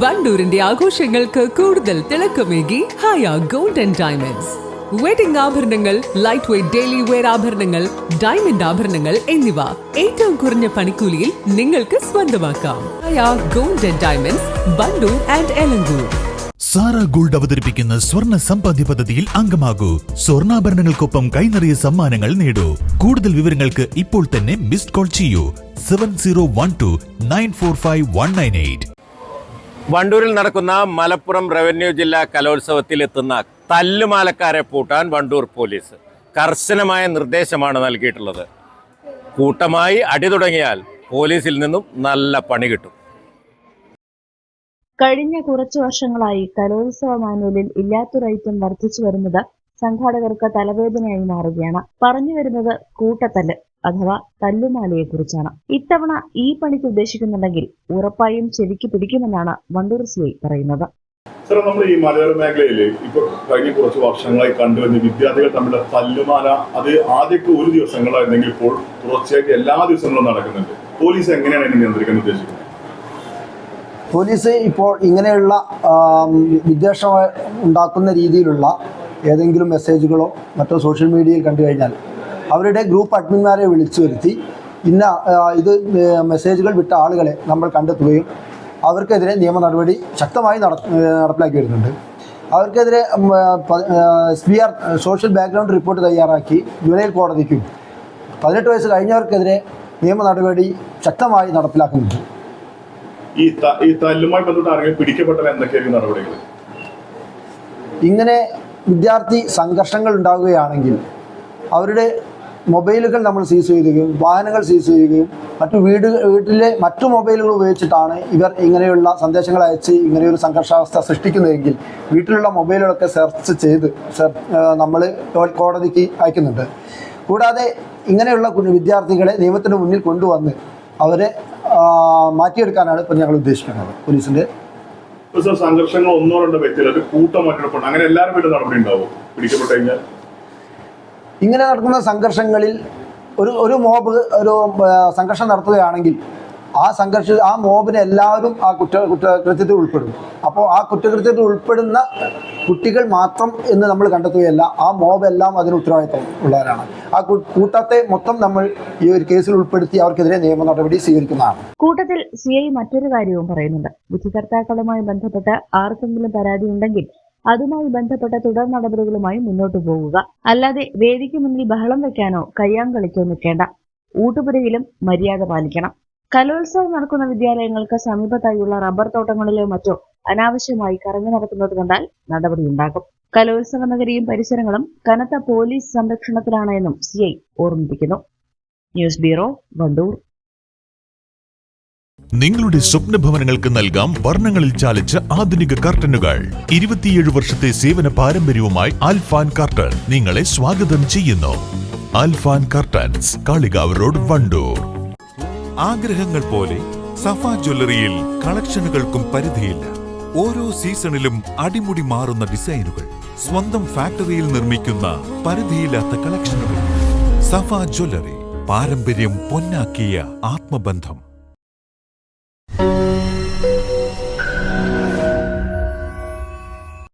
വണ്ടൂരിന്റെ ആഘോഷങ്ങൾക്ക് കൂടുതൽ തിളക്കമേകി Haya gold and diamonds. Wedding ആഭരണങ്ങൾ ലൈറ്റ് വെയ്റ്റ് ഡെയിലി വെയർ ആഭരണങ്ങൾ ഡയമണ്ട് ആഭരണങ്ങൾ എന്നിവ ഏറ്റവും കുറഞ്ഞ പണിക്കൂലിയിൽ നിങ്ങൾക്ക് സ്വന്തമാക്കാം. Haya golden diamonds Wandoor and Elankur. Sara gold അവതരിപ്പിക്കുന്ന സ്വർണ സമ്പാദ്യ പദ്ധതിയിൽ അംഗമാകൂ. സ്വർണാഭരണങ്ങൾക്കൊപ്പം കൈനിറിയ സമ്മാനങ്ങൾ നേടൂ. കൂടുതൽ വിവരങ്ങൾക്ക് ഇപ്പോൾ തന്നെ മിസ്ഡ് കോൾ ചെയ്യൂ. Seven zero one two nine four five one nine eight വണ്ടൂരിൽ നടക്കുന്ന മലപ്പുറം റവന്യൂ ജില്ലാ കലോത്സവത്തിൽ എത്തുന്ന തല്ലുമാലക്കാരെ പൂട്ടാൻ വണ്ടൂർ പോലീസ് കർശനമായ നിർദ്ദേശമാണ് നൽകിയിട്ടുള്ളത്. കൂട്ടമായി അടി തുടങ്ങിയാൽ പോലീസിൽ നിന്നും നല്ല പണി കിട്ടും. കഴിഞ്ഞ കുറച്ചു വർഷങ്ങളായി കലോത്സവ മാനുവലിൽ ഇല്ലാത്തൊരൈറ്റം വർദ്ധിച്ചു വരുന്നത് സംഘാടകർക്ക് തലവേദനയായി മാറുകയാണ്. പറഞ്ഞു വരുന്നത് കൂട്ടത്തല്ല്. അഥവാ തല്ലുമാലയെക്കുറിച്ചാണ്. ഇത്തവണ ഈ പണിക്ക് ഉദ്ദേശിക്കുന്നുണ്ടെങ്കിൽ ഉറപ്പായും ചെവിക്ക് പിടിക്കുമെന്നാണ് വണ്ടൂർ സി പറയുന്നത്. സാർ നമ്മൾ ഈ മലയോര മേഖലയിൽ ഇപ്പൊ കഴിഞ്ഞ കുറച്ച് വർഷങ്ങളായി കണ്ടുവരുന്ന വിദ്യാർത്ഥികൾ തമ്മിലുള്ള തല്ലുമാല അത് ആദ്യമൊക്കെ ഒരു ദിവസങ്ങളായിരുന്നെങ്കിൽ ഇപ്പോൾ തുടർച്ചയായിട്ട് എല്ലാ ദിവസങ്ങളും നടക്കുന്നുണ്ട്. പോലീസ് എങ്ങനെയാണ് ഇതിനെ നിയന്ത്രിക്കാൻ ഉദ്ദേശിക്കുന്നത്? പോലീസ് ഇപ്പോൾ ഇങ്ങനെയുള്ള വിദ്വേഷം ഉണ്ടാക്കുന്ന രീതിയിലുള്ള ഏതെങ്കിലും മെസ്സേജുകളോ മറ്റോ സോഷ്യൽ മീഡിയയിൽ കണ്ടു കഴിഞ്ഞാൽ അവരുടെ ഗ്രൂപ്പ് അഡ്മിന്മാരെ വിളിച്ചു വരുത്തി ഇന്ന ഇത് മെസ്സേജുകൾ വിട്ട ആളുകളെ നമ്മൾ കണ്ടെത്തുകയും അവർക്കെതിരെ നിയമ നടപടി ശക്തമായി നട നടപ്പിലാക്കി വരുന്നുണ്ട്. അവർക്കെതിരെ S B R social background report തയ്യാറാക്കി ജുവനൈൽ കോടതിക്കും. പതിനെട്ട് വയസ്സ് കഴിഞ്ഞവർക്കെതിരെ നിയമ നടപടി ശക്തമായി നടപ്പിലാക്കുന്നുണ്ട്. ഈ ത- ഈ തല്ലുമായി ബന്ധപ്പെട്ട് ആരെങ്കിലും പിടിക്കപ്പെട്ടാൽ എന്തൊക്കെയായിരിക്കും നടപടികൾ? ഇങ്ങനെ വിദ്യാർത്ഥി സംഘർഷങ്ങൾ ഉണ്ടാകുകയാണെങ്കിൽ അവരുടെ മൊബൈലുകൾ നമ്മൾ സീസ് ചെയ്യുകയും വാഹനങ്ങൾ സീസ് ചെയ്യുകയും മറ്റു വീട് വീട്ടിലെ മറ്റു മൊബൈലുകൾ ഉപയോഗിച്ചിട്ടാണ് ഇവർ ഇങ്ങനെയുള്ള സന്ദേശങ്ങൾ അയച്ച് ഇങ്ങനെയൊരു സംഘർഷാവസ്ഥ സൃഷ്ടിക്കുന്നതെങ്കിൽ വീട്ടിലുള്ള മൊബൈലുകളൊക്കെ സെർച്ച് ചെയ്ത് നമ്മൾ കോടതിക്ക് അയക്കുന്നുണ്ട്. കൂടാതെ ഇങ്ങനെയുള്ള വിദ്യാർത്ഥികളെ നിയമത്തിന് മുന്നിൽ കൊണ്ടുവന്ന് അവരെ മാറ്റിയെടുക്കാനാണ് ഇപ്പം ഞങ്ങൾ ഉദ്ദേശിക്കുന്നത്. പോലീസിന്റെ സംഘർഷങ്ങൾ ഒന്നോ രണ്ടോ വ്യക്തികൾ കൂട്ടമായിട്ട് അങ്ങനെ എല്ലാവരും നടപടി ഉണ്ടാവും? പിടിക്കപ്പെട്ടു കഴിഞ്ഞാൽ ഇങ്ങനെ നടക്കുന്ന സംഘർഷങ്ങളിൽ ഒരു ഒരു മോബ് ഒരു സംഘർഷം നടത്തുകയാണെങ്കിൽ ആ സംഘർഷ ആ മോബിനെ എല്ലാവരും ആ കുറ്റ കുറ്റകൃത്യത്തിൽ ഉൾപ്പെടും. അപ്പോൾ ആ കുറ്റകൃത്യത്തിൽ ഉൾപ്പെടുന്ന കുട്ടികൾ മാത്രം എന്ന് നമ്മൾ കണ്ടെത്തുകയല്ല ആ മോബ് എല്ലാം അതിന് ഉത്തരവാദിത്തം ഉള്ളവരാണ്. ആ കൂട്ടത്തെ മൊത്തം നമ്മൾ ഈ ഒരു കേസിൽ ഉൾപ്പെടുത്തി അവർക്കെതിരെ നിയമ നടപടി സ്വീകരിക്കുന്നതാണ്. കൂട്ടത്തിൽ സി ഐ മറ്റൊരു കാര്യവും പറയുന്നുണ്ട്. വിധികർത്താക്കളുമായി ബന്ധപ്പെട്ട് ആർക്കെങ്കിലും പരാതി ഉണ്ടെങ്കിൽ അതുമായി ബന്ധപ്പെട്ട തുടർ നടപടികളുമായി മുന്നോട്ടു പോകുക അല്ലാതെ വേദിക്ക് മുന്നിൽ ബഹളം വെക്കാനോ കയ്യാങ്കളിക്കോ നിൽക്കേണ്ട. ഊട്ടുപുരയിലും മര്യാദ പാലിക്കണം. കലോത്സവം നടക്കുന്ന വിദ്യാലയങ്ങൾക്ക് സമീപത്തായുള്ള റബ്ബർ തോട്ടങ്ങളിലോ മറ്റോ അനാവശ്യമായി കറങ്ങി നടക്കുന്നത് കണ്ടാൽ നടപടിയുണ്ടാകും. കലോത്സവ നഗരിയും പരിസരങ്ങളും കനത്ത പോലീസ് സംരക്ഷണത്തിലാണ് എന്നും സി ഐ ഓർമ്മിപ്പിക്കുന്നു. News bureau Wandoor. നിങ്ങളുടെ സ്വപ്ന ഭവനങ്ങൾക്ക് നൽകാം വർണങ്ങളിൽ ചാലിച്ച ആധുനിക കർട്ടനുകൾ. ഇരുപത്തിയേഴ് വർഷത്തെ സേവന പാരമ്പര്യവുമായി ആൽഫാൻ കർട്ടൻ നിങ്ങളെ സ്വാഗതം ചെയ്യുന്നു. Alfan curtains Kalikavu road Wandoor. ആഗ്രഹങ്ങൾ പോലെ സഫ ജ്വല്ലറിയിൽ കളക്ഷനുകൾക്കും പരിധിയില്ല. ഓരോ സീസണിലും അടിമുടി മാറുന്ന ഡിസൈനുകൾ സ്വന്തം ഫാക്ടറിയിൽ നിർമ്മിക്കുന്ന പരിധിയില്ലാത്ത കളക്ഷനുകൾ. സഫ ജ്വല്ലറി പാരമ്പര്യം പൊന്നാക്കിയ ആത്മബന്ധം.